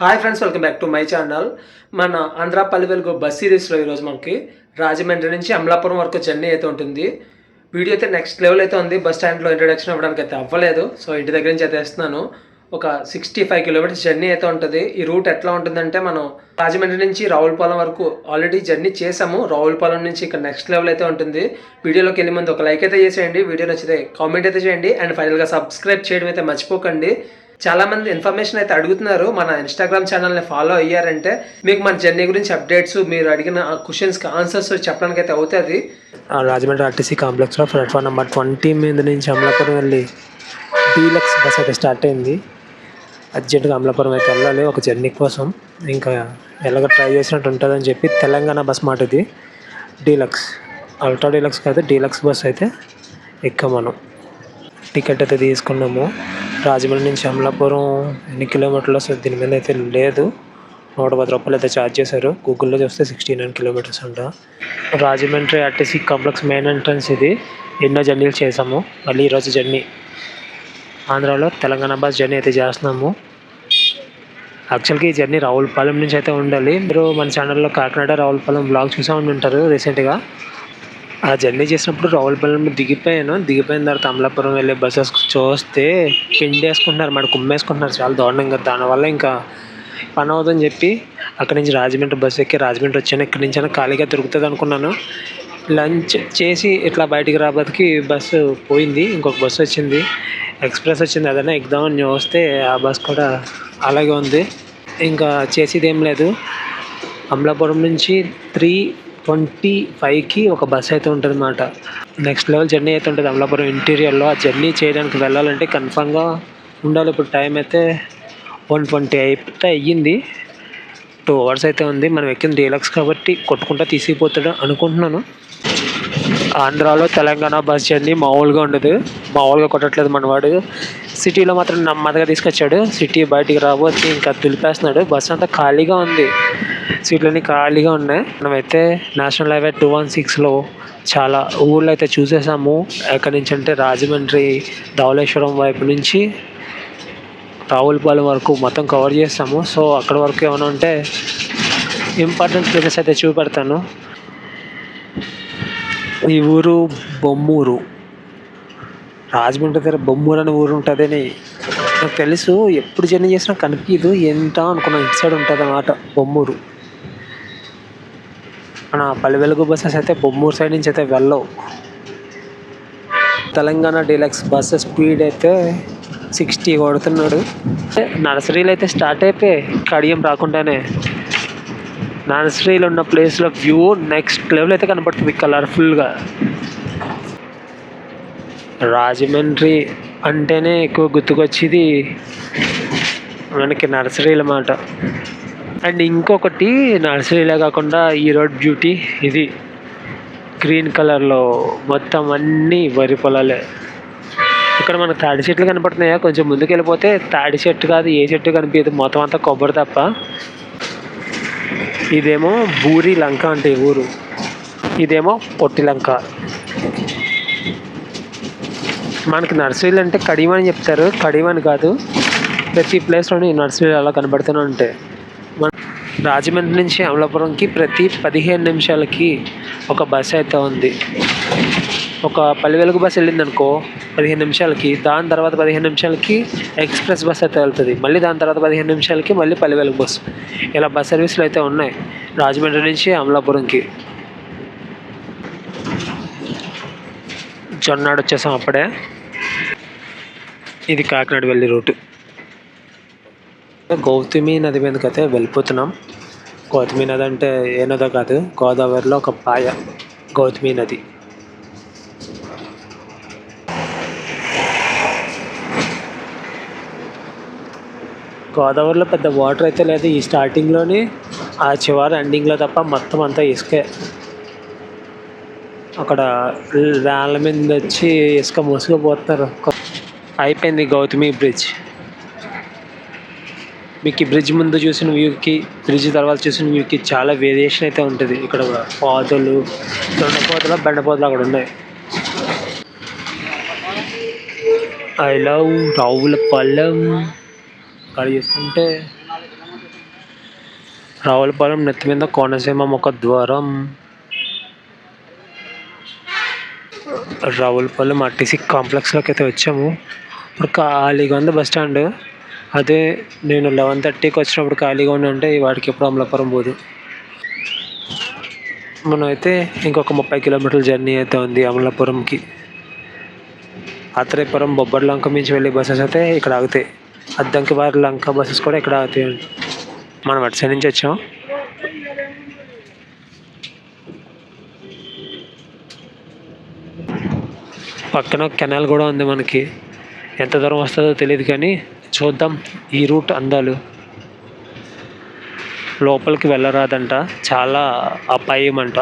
Hi friends welcome back to my channel మన Andhra Pallevelugu bus సిరీస్లో ఈరోజు మనకి రాజమండ్రి నుంచి అమలాపురం వరకు జర్నీ అయితే ఉంటుంది. వీడియో అయితే నెక్స్ట్ లెవెల్ అయితే ఉంది. బస్ స్టాండ్లో ఇంట్రడక్షన్ ఇవ్వడానికి అయితే అవ్వలేదు. సో ఇంటి దగ్గర నుంచి అయితే వేస్తున్నాను. ఒక సిక్స్టీ ఫైవ్ కిలోమీటర్స్ జర్నీ అయితే ఉంటుంది. ఈ రూట్ ఎట్లా ఉంటుందంటే మనం రాజమండ్రి నుంచి రావులపాలెం వరకు ఆల్రెడీ జర్నీ చేసాము. రావులపాలెం నుంచి ఇక్కడ నెక్స్ట్ లెవెల్ అయితే ఉంటుంది. వీడియోలోకి వెళ్ళే ముందు ఒక లైక్ అయితే చేసేయండి. వీడియో నచ్చితే కామెంట్ అయితే చేయండి. అండ్ ఫైనల్గా సబ్స్క్రైబ్ చేయడం అయితే మర్చిపోకండి. చాలా మంది ఇన్ఫర్మేషన్ అయితే అడుగుతున్నారు. మన ఇన్స్టాగ్రామ్ ఛానల్ని ఫాలో అయ్యారంటే మీకు మన జర్నీ గురించి అప్డేట్స్ మీరు అడిగిన క్వశ్చన్స్కి ఆన్సర్స్ చెప్పడానికి అయితే అవుతుంది. రాజమండ్రి ఆర్టీసీ కాంప్లెక్స్లో ప్లాట్ఫామ్ నెంబర్ ట్వంటీ మీద నుంచి అమలాపురం వెళ్ళి డీలక్స్ బస్ అయితే స్టార్ట్ అయింది. అర్జెంటుగా అమలాపురం అయితే వెళ్ళాలి ఒక జర్నీ కోసం. ఇంకా ఎలాగ ట్రై చేసినట్టు ఉంటుందని చెప్పి తెలంగాణ బస్ మాట ఇది. డీలక్స్ అల్ట్రా డీలక్స్ కాదు డీలక్స్ బస్ అయితే ఎక్కాం మనం టికెట్ అయితే తీసుకున్నాము. రాజమండ్రి నుంచి అమలాపురం ఎన్ని కిలోమీటర్లు వస్తుంది? దీని మీద అయితే లేదు. నూట పది రూపాయలు అయితే ఛార్జ్ చేశారు. గూగుల్లో చూస్తే సిక్స్టీ నైన్ కిలోమీటర్స్ అంట. Rajahmundry RTC complex main entrance ఇది. ఎన్నో జర్నీలు చేసాము మళ్ళీ ఈరోజు జర్నీ ఆంధ్రాలో తెలంగాణ బస్ జర్నీ అయితే చేస్తున్నాము. యాక్చువల్గా ఈ జర్నీ రావులపాలెం నుంచి అయితే ఉండాలి. మీరు మన ఛానల్లో కాకినాడ రావులపాలెం బ్లాగ్ చూసా ఉండి ఉంటారు రీసెంట్గా ఆ జర్నీ చేసినప్పుడు రావులపాలెం దిగిపోయాను. దిగిపోయిన తర్వాత అమలాపురం వెళ్ళే బస్సెస్ చూస్తే పిండి వేసుకుంటున్నారు మన కుమ్మేసుకుంటున్నారు చాలా దారుణంగా దానివల్ల ఇంకా పని అవుతుందని చెప్పి అక్కడి నుంచి రాజమండ్రి బస్సు ఎక్కి రాజమండ్రి వచ్చాను. ఇక్కడి నుంచి అయినా ఖాళీగా దొరుకుతుంది అనుకున్నాను. లంచ్ చేసి ఇట్లా బయటికి రాబోతుకి బస్సు పోయింది. ఇంకొక బస్సు వచ్చింది. ఎక్స్ప్రెస్ వచ్చింది. అదైనా ఎగ్దామని వస్తే ఆ బస్ కూడా అలాగే ఉంది. ఇంకా చేసేది ఏం లేదు. అమలాపురం నుంచి త్రీ ట్వంటీ ఫైవ్కి ఒక బస్ అయితే ఉంటుంది అన్నమాట నెక్స్ట్ లెవెల్ జర్నీ అయితే ఉంటుంది అమలాపురం ఇంటీరియర్లో ఆ జర్నీ చేయడానికి వెళ్ళాలంటే కన్ఫామ్గా ఉండాలి. ఇప్పుడు టైం అయితే వన్ ట్వంటీ అయితే అయ్యింది. టూ అవర్స్ అయితే ఉంది. మనం ఎక్కిన డీలక్స్ కాబట్టి కొట్టుకుంటా తీసిపోతాడు అనుకుంటున్నాను. ఆంధ్రాలో తెలంగాణ బస్ జర్నీ మామూలుగా ఉండదు. మామూలుగా కొట్టట్లేదు మనవాడు. సిటీలో మాత్రం నెమ్మదిగా తీసుకొచ్చాడు. సిటీ బయటికి రాబోతే ఇంకా దులిపేస్తున్నాడు. బస్ అంతా ఖాళీగా ఉంది. సీట్లన్నీ ఖాళీగా ఉన్నాయి. మనమైతే నేషనల్ హైవే టూ వన్ సిక్స్లో చాలా ఊళ్ళో అయితే చూసేసాము. ఎక్కడి నుంచి అంటే రాజమండ్రి ధవళేశ్వరం వైపు నుంచి రావులపాలెం వరకు మొత్తం కవర్ చేస్తాము. సో అక్కడ వరకు ఏమైనా ఉంటే ఇంపార్టెంట్ ప్లేసెస్ అయితే చూపెడతాను. ఈ ఊరు బొమ్మూరు. రాజమండ్రి దగ్గర బొమ్మూరు అనే ఊరు ఉంటుందని నాకు తెలుసు. ఎప్పుడు జర్నీ చేసినా కనిపించదు ఎంత అనుకున్నాను ఇటు సైడ్ ఉంటుంది అన్నమాట బొమ్మూరు. మన పల్లె వెలుగు బస్సెస్ అయితే బొమ్మూరు సైడ్ నుంచి అయితే వెళ్ళవు. తెలంగాణ డీలక్స్ బస్సు స్పీడ్ అయితే సిక్స్టీ కొడుతున్నాడు. నర్సరీలు అయితే స్టార్ట్ అయిపోయి కడియం రాకుండానే నర్సరీలో ఉన్న ప్లేస్లో వ్యూ నెక్స్ట్ లెవెల్ అయితే కనపడుతుంది కలర్ఫుల్గా రాజమండ్రి అంటేనే ఎక్కువ గుర్తుకొచ్చేది మనకి నర్సరీల మాట. అండ్ ఇంకొకటి నర్సరీలే కాకుండా ఈ రోడ్ బ్యూటీ ఇది గ్రీన్ కలర్లో మొత్తం అన్నీ వరి పొలాలే. ఇక్కడ మనకు తాడి చెట్లు కనపడుతున్నాయా? కొంచెం ముందుకు వెళ్ళిపోతే తాడి చెట్టు కాదు ఏ చెట్టు కనిపించదు. మొత్తం అంతా కొబ్బరి తప్ప. ఇదేమో బూరి లంక అంటే ఈ ఊరు. ఇదేమో పొట్టి లంక. మనకి నర్సరీలు అంటే కడియం అని చెప్తారు. కడియం అని కాదు. ప్రతి ప్లేస్లోని నర్సరీలు అలా కనబడుతూనే ఉంటాయి. రాజమండ్రి నుంచి అమలాపురంకి ప్రతి పదిహేను నిమిషాలకి ఒక బస్ అయితే ఉంది. ఒక పల్లెవెలుగు బస్సు బస్ వెళ్ళింది అనుకో పదిహేను నిమిషాలకి దాని తర్వాత పదిహేను నిమిషాలకి ఎక్స్ప్రెస్ బస్ అయితే వెళ్తుంది. మళ్ళీ దాని తర్వాత పదిహేను నిమిషాలకి మళ్ళీ పల్లె బస్సు ఇలా బస్ సర్వీసులు అయితే ఉన్నాయి రాజమండ్రి నుంచి అమలాపురంకి. జొన్నాడు వచ్చేసాం అప్పుడే. ఇది కాకినాడ వెళ్ళే రూటు. గౌతమి నది మీదకి అయితే వెళ్ళిపోతున్నాం. గౌతమి నది అంటే ఏ నదో కాదు గోదావరిలో ఒక పాయ గౌతమి నది. గోదావరిలో పెద్ద వాటర్ అయితే లేదు. ఈ స్టార్టింగ్లోని ఆ చివరి ఎండింగ్లో తప్ప మొత్తం అంతా ఇసుకే. అక్కడ రాళ్ళ మీద వచ్చి ఇసుక మోసుకుపోతున్నారు. అయిపోయింది గౌతమి బ్రిడ్జ్ మీకు ఈ బ్రిడ్జ్ ముందు చూసిన వ్యూకి బ్రిడ్జ్ తర్వాత చూసిన వ్యూకి చాలా వేరియేషన్ అయితే ఉంటుంది. ఇక్కడ పాదులు దొండపోతలు బెండపోతలు అక్కడ ఉన్నాయి. ఐ లవ్ రావుల పళ్ళం అక్కడ చూసుకుంటే రావులపాలెం నెత్తి మీద కోనసీమ ముఖ ద్వారం. రావులపాలెం ఆర్టీసీ కాంప్లెక్స్లోకి అయితే వచ్చాము. ఇప్పుడు ఖాళీగా ఉంది బస్ స్టాండ్. అదే నేను లెవెన్ థర్టీకి వచ్చినప్పుడు ఖాళీగా ఉండంటే వాడికి ఎప్పుడు అమలాపురం పోదు. మనం అయితే ఇంకొక ముప్పై కిలోమీటర్ల జర్నీ అయితే ఉంది అమలాపురంకి. ఆత్రేయపురం బొబ్బర్ లంక నుంచి వెళ్ళే బస్సెస్ అయితే ఇక్కడ ఆగుతాయి. అద్దంకి వారి లంక బస్సెస్ కూడా ఇక్కడ ఆగుతాయి. మనం అటు సైడ్ నుంచి వచ్చాం. పక్కన కెనాల్ కూడా ఉంది మనకి. ఎంత దూరం వస్తుందో తెలియదు కానీ చూద్దాం. ఈ రూట్ అందాలు. లోపలికి వెళ్ళరాదంట. చాలా అపాయమంట.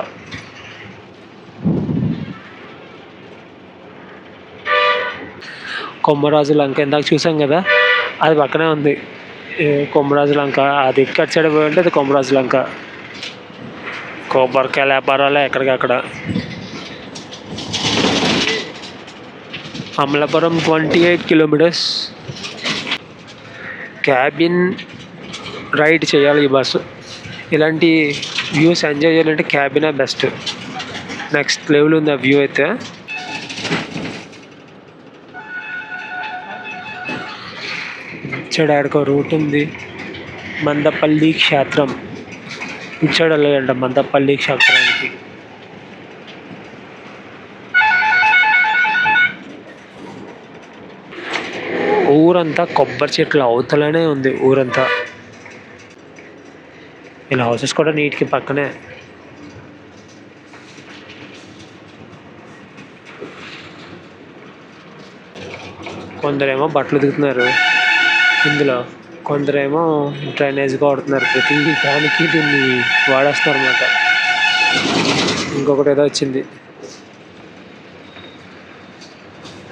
కొమ్మరాజు లంక ఇందాక చూసాం కదా? అది పక్కనే ఉంది. కొమ్మరాజు లంక. అది ఇక్కడ సైడ్ పోయి ఉంటే అది కొమ్మరాజు లంక. కొబ్బరికాయల వ్యాపారాలే ఎక్కడికక్కడ. Amalapuram twenty eight kilometres. Cabin ride చేయాలి ఈ బస్సు. ఇలాంటి వ్యూస్ ఎంజాయ్ చేయాలంటే క్యాబినే బెస్ట్. నెక్స్ట్ లెవెల్ ఉంది ఆ వ్యూ అయితే. ఇచ్చాడు ఆడికో రూట్ ఉంది. మందపల్లి క్షేత్రం. ఇచ్చాడు వెళ్ళాలంట మందపల్లి క్షేత్రం. ఊరంతా కొబ్బరి చెట్లు అవతలనే ఉంది ఊరంతా. ఇలా హౌసెస్ కూడా నీటికి పక్కనే. కొందరేమో బట్టలు ఉతుకుతున్నారు. ఇందులో కొందరేమో డ్రైనేజ్గా వాడుతున్నారు. ప్రతి దానికి దీన్ని వాడేస్తున్నారు అన్నమాట ఇంకొకటి ఏదో వచ్చింది.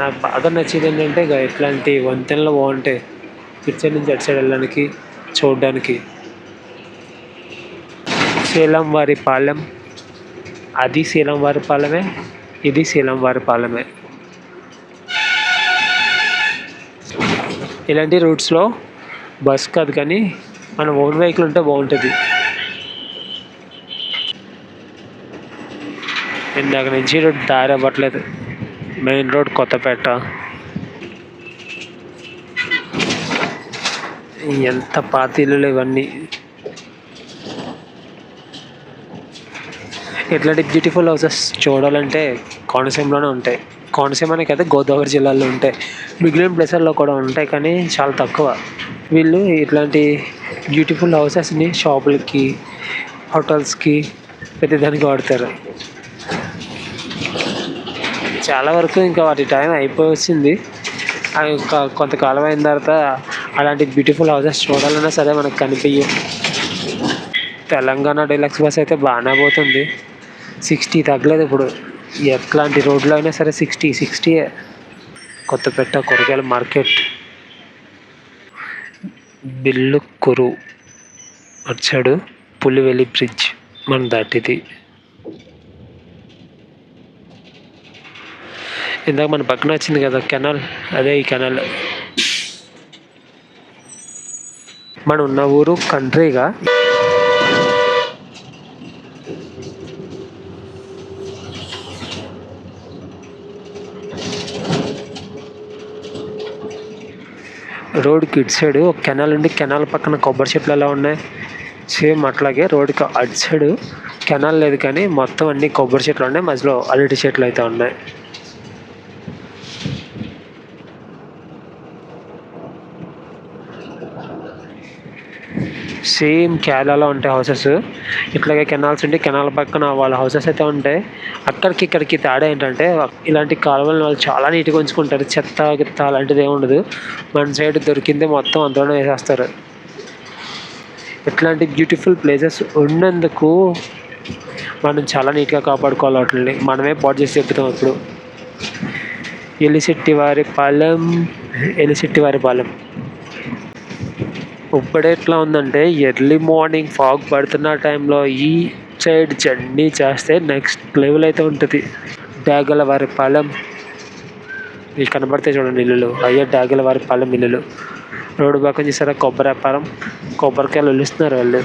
నాకు బాగా నచ్చేది ఏంటంటే ఇక ఇట్లాంటి వంతెనలు బాగుంటాయి ఇటు సైడ్ నుంచి అటు సైడ్ వెళ్ళడానికి చూడడానికి. శీలం వారి పాలెం. అది శీలం వారి పాలెమే ఇది శీలం వారి పాలెమే. ఇలాంటి రూట్స్లో బస్ కాదు కానీ మన ఓన్ వెహికల్ ఉంటే బాగుంటుంది. ఇందాక నుంచి దారి అవ్వట్లేదు. Main road Kothapeta. ఎంత పాతీలు ఇల్లులు ఇవన్నీ. ఇట్లాంటి బ్యూటిఫుల్ హౌసెస్ చూడాలంటే కోనసీమలోనే ఉంటాయి. కోనసీమనే కదా గోదావరి జిల్లాలో ఉంటాయి. మిగిలిన ప్లేసెల్లో కూడా ఉంటాయి కానీ చాలా తక్కువ. వీళ్ళు ఇట్లాంటి బ్యూటిఫుల్ హౌసెస్ని షాపులకి హోటల్స్కి ప్రతిదానికి వాడతారు. చాలా వరకు ఇంకా వాటి టైం అయిపోయి వచ్చింది అవి కొంతకాలం అయిన తర్వాత అలాంటి బ్యూటిఫుల్ హౌసెస్ చూడాలన్నా సరే మనకు కనిపించవు తెలంగాణ డీలక్స్ బస్ అయితే బాగానే పోతుంది. సిక్స్టీ తగ్గలేదు ఇప్పుడు. ఎట్లాంటి రోడ్లో అయినా సరే సిక్స్టీ సిక్స్టీ కొత్తపేట కూరగాయల మార్కెట్. బిల్లు కురు. వచ్చాడు పులివెలి బ్రిడ్జ్. మన దాటిది. ఇందాక మన పక్కన వచ్చింది కదా కెనాల్ అదే ఈ కెనాల్. మన ఉన్న ఊరు కంట్రీగా. రోడ్కి ఇటు సైడ్ ఒక కెనాల్ ఉండి కెనాల్ పక్కన కొబ్బరి చెట్లు ఎలా ఉన్నాయి. సేమ్ అట్లాగే రోడ్కి అటు సైడ్ కెనాల్ లేదు కానీ మొత్తం అన్ని కొబ్బరి చెట్లు ఉన్నాయి. మధ్యలో అరటి చెట్లు అయితే ఉన్నాయి. సేమ్ కేరళలో ఉంటాయి హౌసెస్. ఇట్లాగే కెనాల్స్ ఉంటే కెనాల్ పక్కన వాళ్ళ హౌసెస్ అయితే ఉంటాయి. అక్కడికి ఇక్కడికి తేడా ఏంటంటే ఇలాంటి కాలువలను వాళ్ళు చాలా నీట్గా ఉంచుకుంటారు. చెత్త గిత్త అలాంటిది ఏమి ఉండదు. మన సైడ్ దొరికింది మొత్తం అందులోనే వేసేస్తారు. ఇట్లాంటి బ్యూటిఫుల్ ప్లేసెస్ ఉన్నందుకు మనం చాలా నీట్గా కాపాడుకోవాలి వాటిని మనమే పాటు చేసి చెప్తాం ఇప్పుడు ఎలిశెట్టి వారి పాలెం ఎలిశెట్టి వారి పాలెం. ఇప్పుడు ఎట్లా ఉందంటే ఎర్లీ మార్నింగ్ ఫాగ్ పడుతున్న టైంలో ఈ సైడ్ జర్నీ చేస్తే నెక్స్ట్ లెవెల్ అయితే ఉంటుంది. డాగలవారి పాలెం. ఇవి కనబడితే చూడండి ఇల్లులు. అయ్యే డాగలవారి పాలెం ఇల్లులు. రోడ్డు పక్కన చూసారా? కొబ్బరి వ్యాపారం కొబ్బరికాయలు వెలుస్తున్నారు వాళ్ళు.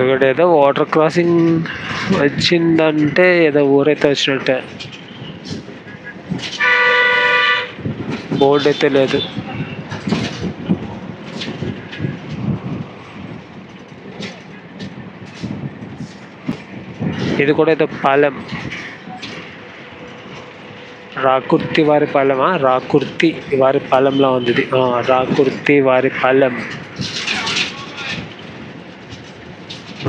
ఇక్కడ ఏదో వాటర్ క్రాసింగ్ వచ్చిందంటే ఏదో ఊరైతే వచ్చినట్టే. బోర్డు అయితే లేదు. ఇది కూడా ఏదో పాలెం. రాకుర్తి వారి పాలెమా? రాకుర్తి వారి పాలెంలో ఉంది ఇది. రాకుర్తి వారి పాలెం.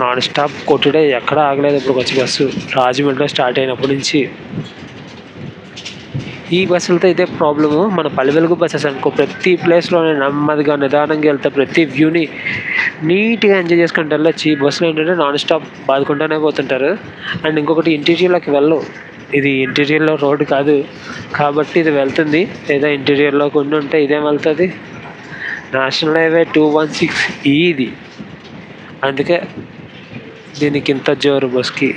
నాన్ స్టాప్ కొట్టుడే ఎక్కడ ఆగలేదు. ఇప్పుడు వచ్చి బస్సు రాజమండ్రిలో స్టార్ట్ అయినప్పటి నుంచి. ఈ బస్సులతో ఇదే ప్రాబ్లము మన పల్లెవెలుగు బస్సెస్ అనుకో ప్రతి ప్లేస్లోనే నెమ్మదిగా నిదానంగా వెళ్తే ప్రతి వ్యూని నీట్గా ఎంజాయ్ చేసుకుంటే వెళ్ళొచ్చు ఈ ఏంటంటే నాన్ స్టాప్ బాదుకుంటూనే పోతుంటారు. అండ్ ఇంకొకటి ఇంటీరియర్లోకి వెళ్ళవు ఇది ఇంటీరియర్లో రోడ్డు కాదు. కాబట్టి ఇది వెళ్తుంది. లేదా ఇంటీరియర్లో కొన్ని ఉంటే ఇదేం వెళ్తుంది. National highway two one six ఇది. అందుకే దీనికి ఇంత జోరు బస్కి.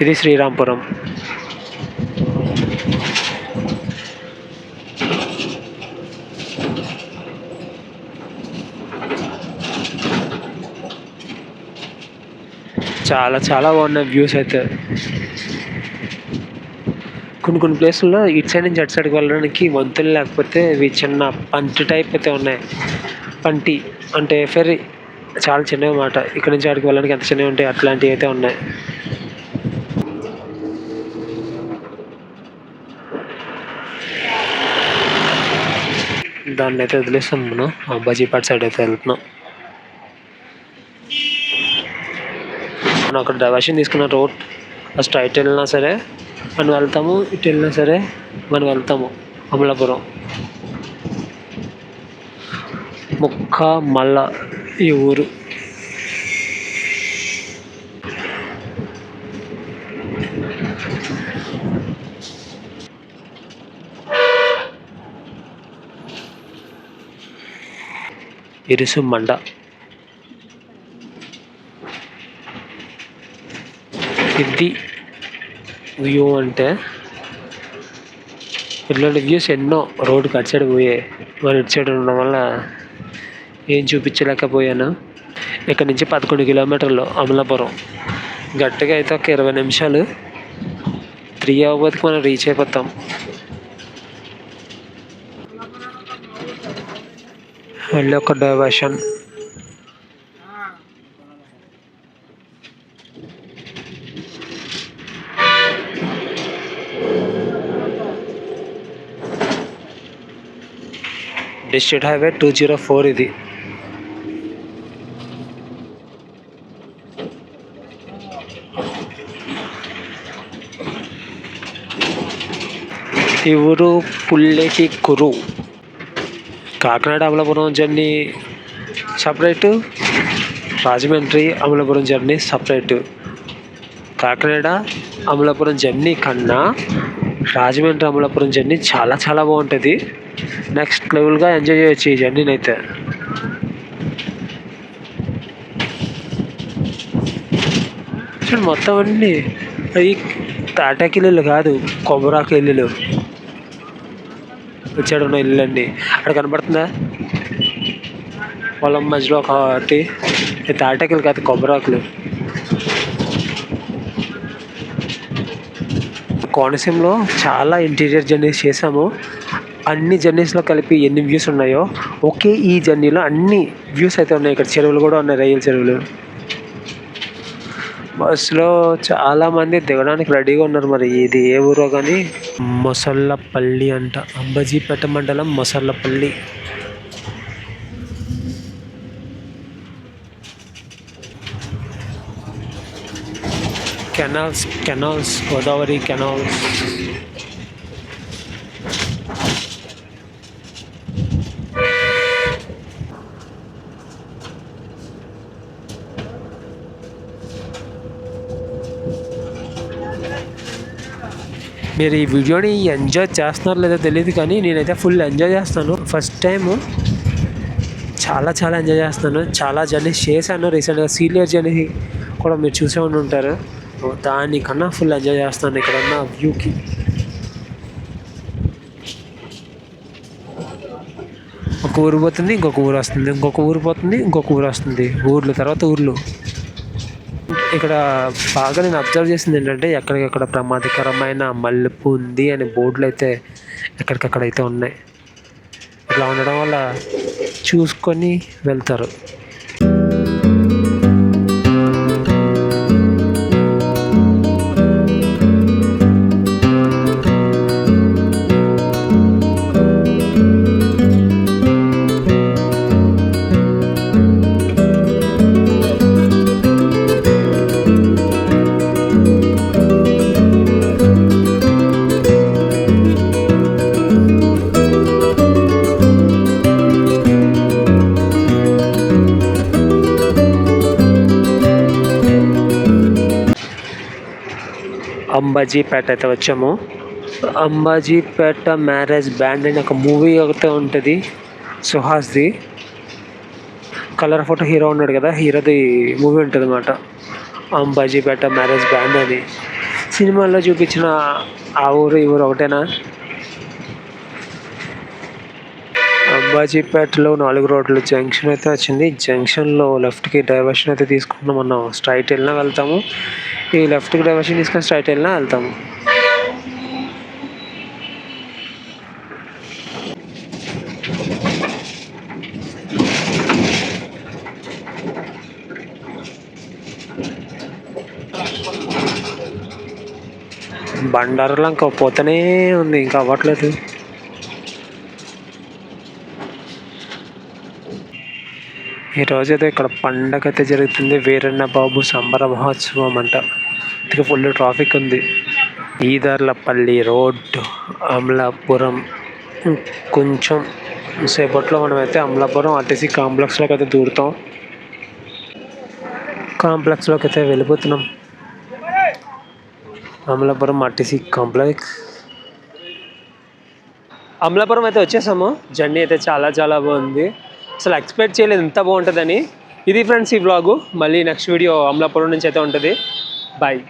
ఇది శ్రీరాంపురం. చాలా చాలా బాగున్నాయి వ్యూస్ అయితే. కొన్ని కొన్ని ప్లేసుల్లో ఇటు సైడ్ నుంచి అటు సైడ్కి వెళ్ళడానికి వంతులు లేకపోతే ఇవి చిన్న పంటి టైప్ అయితే ఉన్నాయి. పంటి అంటే ఫెర్రీ. చాలా చిన్నవి మాట ఇక్కడ నుంచి అక్కడికి వెళ్ళడానికి ఎంత చిన్నవి ఉంటాయి అట్లాంటివి అయితే ఉన్నాయి. దాన్ని అయితే వదిలేస్తాం మనం. బజీపాట్ సైడ్ అయితే వెళ్తున్నాం. మనం అక్కడ డైవర్షన్ తీసుకున్న రోడ్. ఫస్ట్ అటు వెళ్ళినా సరే మనం వెళ్తాము ఇటు వెళ్ళినా సరే మనం వెళ్తాము అమలాపురం. ముక్క మల్ల ఈ ఊరు. ఇరుసు మండ. ఇది వ్యూ అంటే ఇట్లాంటి వ్యూస్ ఎన్నో రోడ్డుకి అటు సైడ్ పోయాయి మరి ఇటు సైడ్ ఉండడం వల్ల ఏం చూపించలేకపోయాను. ఇక్కడ నుంచి పదకొండు కిలోమీటర్లు అమలాపురం. గట్టిగా అయితే ఒక ఇరవై నిమిషాలు. త్రీ అవ్వబోతుకి మనం రీచ్ అయిపోతాం. మళ్ళీ ఒక diversion district highway two zero four ఇది. ఈ ఊరు Pulletikurru. Kakinada Amalapuram journey separate. Rajahmundry Amalapuram journey separate. Kakinada Amalapuram journey కన్నా రాజమండ్రి అమలాపురం జర్నీ చాలా చాలా బాగుంటుంది. నెక్స్ట్ లెవెల్గా ఎంజాయ్ చేయొచ్చు ఈ జర్నీని అయితే. చూడండి మొత్తం అన్నీ అవి తాటాకిల్లులు కాదు కొబ్బరాకు ఇల్లులు. వచ్చాడు ఉన్న ఇల్లులన్నీ అక్కడ కనబడుతుందా? పొలం మధ్యలో ఒకటి ఇది తాటాకులు కాదు కొబ్బరాకులు కోనసీమలో చాలా ఇంటీరియర్ జర్నీస్ చేసాము అన్ని జర్నీస్లో కలిపి ఎన్ని వ్యూస్ ఉన్నాయో ఒకే ఈ జర్నీలో అన్ని వ్యూస్ అయితే ఉన్నాయి. ఇక్కడ చెరువులు కూడా ఉన్నాయి రైలు చెరువులు. బస్సులో చాలామంది దిగడానికి రెడీగా ఉన్నారు మరి. ఇది ఏ ఊరో కానీ? మొసళ్ళపల్లి అంట. అంబజీపేట మండలం Mosalapalli. Canals canals Godavari canals. మీరు ఈ వీడియోని ఎంజాయ్ చేస్తున్నారో లేదో తెలియదు కానీ నేనైతే ఫుల్ ఎంజాయ్ చేస్తాను. ఫస్ట్ టైము చాలా చాలా ఎంజాయ్ చేస్తున్నాను చాలా జర్నీస్ చేశాను రీసెంట్గా. సీనియర్ జర్నీ కూడా మీరు చూసే ఉండి ఉంటారు. దానికన్నా ఫుల్ ఎంజాయ్ చేస్తాను ఇక్కడ ఉన్న వ్యూకి. ఒక ఊరు పోతుంది ఇంకొక ఊరు వస్తుంది. ఇంకొక ఊరు పోతుంది ఇంకొక ఊరు వస్తుంది. ఊర్లు తర్వాత ఊర్లు. ఇక్కడ బాగా నేను అబ్జర్వ్ చేసింది ఏంటంటే ఎక్కడికక్కడ ప్రమాదకరమైన మల్లెపు ఉంది అనే బోర్డులు అయితే ఎక్కడికక్కడ అయితే ఉన్నాయి. ఇట్లా ఉండడం వల్ల చూసుకొని వెళ్తారు. అంబాజీపేట అయితే వచ్చాము. అంబాజీపేట మ్యారేజ్ బ్యాండ్ అని ఒక మూవీ ఒకటే ఉంటుంది సుహాస్ది. కలర్ ఫోటో హీరో ఉన్నాడు కదా హీరోది మూవీ ఉంటుంది అనమాట అంబాజీపేట మ్యారేజ్ బ్యాండ్ అని. సినిమాల్లో చూపించిన ఆ ఊరు ఈ ఊరు ఒకటేనా? శివాజీపేటలో నాలుగు రోడ్లు జంక్షన్ అయితే వచ్చింది. జంక్షన్లో లెఫ్ట్కి డైవర్షన్ అయితే తీసుకుంటున్నాం మనం స్ట్రైట్ వెళ్ళినా వెళ్తాము. ఈ లెఫ్ట్కి డైవర్షన్ తీసుకొని స్ట్రైట్ వెళ్ళినా వెళ్తాము. బండారులో ఇంకా పోతూనే ఉంది. ఇంకా అవ్వట్లేదు. ఈ అయితే ఇక్కడ పండగ అయితే జరుగుతుంది వీరన్న బాబు సంబర మహోత్సవం అంట ఇక ఫుల్ ట్రాఫిక్ ఉంది. ఈదర్లపల్లి రోడ్ అమలాపురం. కొంచెం సేపట్లో మనమైతే అమలాపురం ఆర్టీసీ కాంప్లెక్స్లోకి అయితే దూరుతాం. కాంప్లెక్స్లోకి అయితే వెళ్ళిపోతున్నాం. Amalapuram RTC complex. అమలాపురం అయితే వచ్చేసాము. జర్నీ అయితే చాలా చాలా బాగుంది. అసలు ఎక్స్పెక్ట్ చేయలేదు ఇంత బాగుంటుందని. ఇది ఫ్రెండ్స్ ఈ బ్లాగు మళ్ళీ నెక్స్ట్ వీడియో అమలాపురం నుంచి అయితే ఉంటుంది. బాయ్